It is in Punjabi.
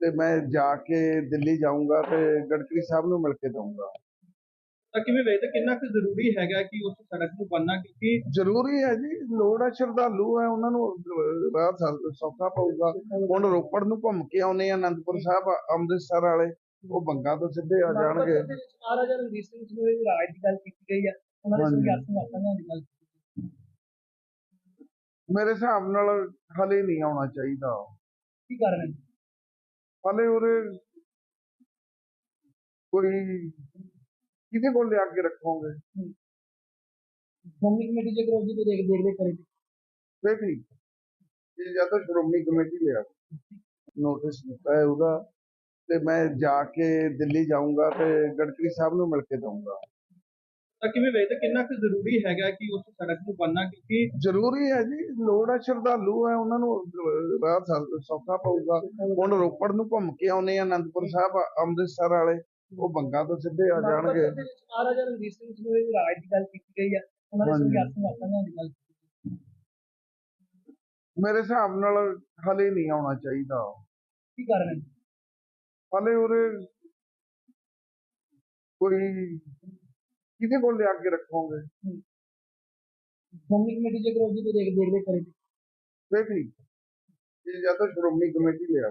ਤੇ ਮੈਂ ਜਾ ਕੇ ਦਿੱਲੀ ਜਾਊਂਗਾ ਤੇ ਗਡਕਰੀ ਸਾਹਿਬ ਨੂੰ ਮਿਲ ਕੇ ਦਊਂਗਾ। ਤਾਂ ਕਿਵੇਂ ਵੇਖਦੇ ਕਿੰਨਾ ਕੁ ਜ਼ਰੂਰੀ ਹੈਗਾ ਕਿ ਉਸ ਸੜਕ ਨੂੰ ਬਣਨਾ ਕਿਉਂਕਿ ਜ਼ਰੂਰੀ ਹੈ ਜੀ ਲੋੜ ਹੈ ਸ਼ਰਧਾਲੂ ਹੈ ਉਹਨਾਂ ਨੂੰ ਰਾਹ ਸੌ- ਸੌਖਾ ਪਊਗਾ। ਹੁਣ ਰੋਪੜ ਨੂੰ ਘੁੰਮ ਕੇ ਆਉਨੇ ਆ ਅਨੰਦਪੁਰ ਸਾਹਿਬ ਅੰਮ੍ਰਿਤਸਰ ਵਾਲੇ ਉਹ ਬੰਗਾ ਤੋਂ ਸਿੱਧੇ ਆ ਜਾਣਗੇ। ਮਹਾਰਾਜਾ ਰਣਜੀਤ ਸਿੰਘ ਜੀ ਦੇ ਰਾਜ ਦੀ ਗੱਲ ਕੀਤੀ ਗਈ ਹੈ ਉਹਨਾਂ ਹਾਂਜੀ। ਸੰਘਰਸ਼ ਵਾਤਾਂ ਦੀ ਗੱਲ ਕੀਤੀ ਗਈ। ਹੈ। ਮੇਰੇ ਹਿਸਾਬ ਨਾਲ ਹਲੇ ਨਹੀਂ ਆਉਣਾ ਚਾਹੀਦਾ। ਕੀ ਕਾਰਨ ਹੈ? ਹਲੇ ਉਹਦੇ ਕੋਈ ਕਿਹਦੇ ਕੋਲ ਲਿਆ ਕੇ ਰੱਖੋਗੇ? ਸ਼੍ਰੋਮਣੀ ਕਮੇਟੀ ਜੇ ਕਰੋਜੀ ਤੋਂ ਦੇਖ ਦੇਖ ਕਰੇ। ਦੇਖ ਲਈ। ਇਹ ਜਾਂ ਤਾਂ ਸ਼੍ਰੋਮਣੀ ਕਮੇਟੀ ਲਿਆ। ਨੋਟਿਸ ਦਿੱਤਾ ਹੈ ਉਹਦਾ। ਤੇ ਮੈਂ ਜਾ ਕੇ ਦਿੱਲੀ ਜਾਊਂਗਾ ਤੇ ਗਡਕਰੀ ਸਾਹਿਬ ਨੂੰ ਮਿਲ ਕੇ ਦਊਂਗਾ। ਤਾਂ ਕਿਵੇਂ ਵੇਖਦੇ? ਕਿੰਨਾ ਕੁ ਜ਼ਰੂਰੀ ਹੈਗਾ ਕਿ ਉਸ ਸੜਕ ਨੂੰ ਬਣਨਾ ਕਿਉਂਕਿ ਜ਼ਰੂਰੀ ਹੈ ਜੀ ਲੋੜ ਹੈ ਸ਼ਰਧਾਲੂ ਹੈ ਉਹਨਾਂ ਨੂੰ ਅਹ, ਰਾਹ ਸੌ- ਸੌਖਾ ਪਊਗਾ। ਹੁਣ ਰੋਪੜ ਨੂੰ ਘੁੰਮ ਕੇ ਆਉਨੇ ਆ ਅਨੰਦਪੁਰ ਸਾਹਿਬ ਅੰਮ੍ਰਿਤਸਰ ਵਾਲੇ ਉਹ ਬੰਗਾ ਤੋਂ ਸਿੱਧੇ ਆ ਜਾਣਗੇ। ਮਹਾਰਾਜਾ ਰਣਜੀਤ ਸਿੰਘ ਜੀ ਦੇ ਰਾਜ ਦੀ ਗੱਲ ਕੀਤੀ ਗਈ ਹੈ ਉਹਨਾਂ ਦੇ ਹਾਂਜੀ। ਸੰਘਰਸ਼ ਵਾਤਾਂ ਦੀ ਗੱਲ ਕੀਤੀ ਗਈ। ਹੈ। ਮੇਰੇ ਹਿਸਾਬ ਨਾਲ ਹਲੇ ਨਹੀਂ ਆਉਣਾ ਚਾਹੀਦਾ। ਕੀ ਕਾਰਨ ਹੈ? ਹਲੇ ਉਹਦੇ ਕੋਈ ਕਿਹਦੇ ਕੋਲ ਲਿਆ ਕੇ ਰੱਖੋਗੇ? ਸ਼੍ਰੋਮਣੀ ਕਮੇਟੀ ਜੇ ਕਰੋਜੀ ਤੋਂ ਦੇਖ ਦੇਖ ਕਰੇ। ਦੇਖ ਲਈ। ਇਹ ਜਾਂ ਤਾਂ ਸ਼੍ਰੋਮਣੀ ਕਮੇਟੀ ਲਿਆ।